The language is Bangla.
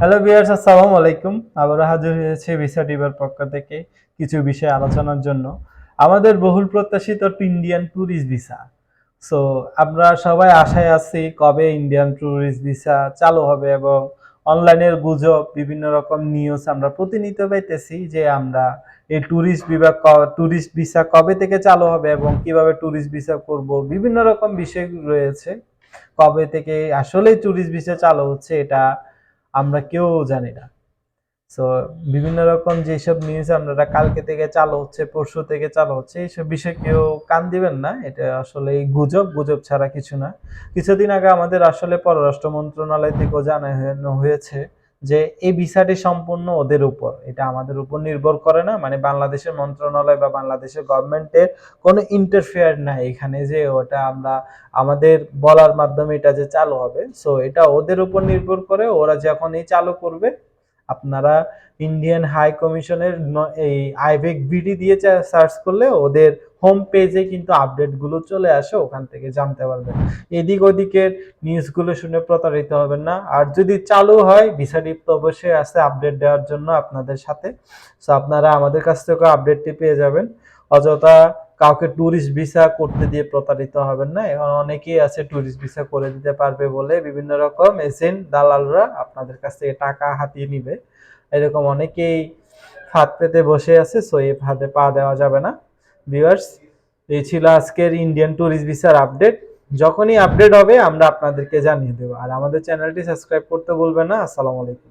হ্যালো বিয়ার্স আসসালামু আলাইকুম। আবার হাজির হয়েছে ভিসা টিভার পক্ষ থেকে কিছু বিষয় আলোচনার জন্য। আমাদের বহুল প্রত্যাশিত ইন্ডিয়ান ট্যুরিস্ট ভিসা সো আমরা সবাই আশায় আছি কবে ইন্ডিয়ান ট্যুরিস্ট ভিসা চালু হবে এবং অনলাইনের গুজব, বিভিন্ন রকম নিউজ আমরা প্রতিনিয়ত পাইতেছি যে আমরা এই ট্যুরিস্ট বিভাগ ট্যুরিস্ট ভিসা কবে থেকে চালু হবে এবং কীভাবে ট্যুরিস্ট ভিসা করব, বিভিন্ন রকম বিষয় রয়েছে। কবে থেকে আসলেই ট্যুরিস্ট ভিসা চালু হচ্ছে, এটা আমরা কেউ জানি না। সো বিভিন্ন রকম যেসব নিউজ আপনারা কালকে থেকে চালু হচ্ছে, পরশু থেকে চালু হচ্ছে, এইসব বিষয়ে কেউ কান দিবেন না। এটা আসলে এই গুজব গুজব ছাড়া কিছু না। কিছুদিন আগে আমাদের আসলে পররাষ্ট্র মন্ত্রণালয় থেকেও জানানো হয়েছে যে এই ভিসাটি সম্পূর্ণ ওদের উপর। এটা আমাদের উপর নির্ভর করে না। মানে বাংলাদেশের মন্ত্রণালয় বা বাংলাদেশের গভর্নমেন্টের কোনো ইন্টারফেয়ার নাই এখানে যে ওটা আমরা, আমাদের বলার মাধ্যমে এটা যে চালু হবে। সো এটা ওদের উপর নির্ভর করে ওরা যখন এই চালু করবে, আপনারা ইন্ডিয়ান হাই কমিশনের এই আইভেক বিডি দিয়ে সার্চ করলে ওদের হোম পেজে কিন্তু আপডেটগুলো চলে আসে, ওখান থেকে জানতে পারবেন। এদিক ওদিকের নিউজগুলো শুনে প্রতারিত হবেন না। আর যদি চালু হয় ভিসা তো অবশ্যই আছে আপডেট দেওয়ার জন্য আপনাদের সাথে। সো আপনারা আমাদের কাছ থেকে আপডেটটি পেয়ে যাবেন। অযথা কাউকে ট্যুরিস্ট ভিসা করতে দিয়ে প্রতারিত হবেন না। এখন অনেকেই আছে ট্যুরিস্ট ভিসা করে দিতে পারবে বলে। বিভিন্ন রকম এজেন্ট দালালরা আপনাদের কাছ থেকে টাকা হাতিয়ে নিবে। এরকম অনেকেই ফাঁদ পেতে বসে আছে সো এই ফাঁদে পা দেওয়া যাবে না। ভিউয়ার্স এই ছিল আজকের ইন্ডিয়ান ট্যুরিস্ট ভিসার আপডেট যখনই আপডেট হবে, আমরা আপনাদেরকে জানিয়ে দেবো। আর আমাদের চ্যানেলটি সাবস্ক্রাইব করতে বলবেন না। আসসালামু আলাইকুম।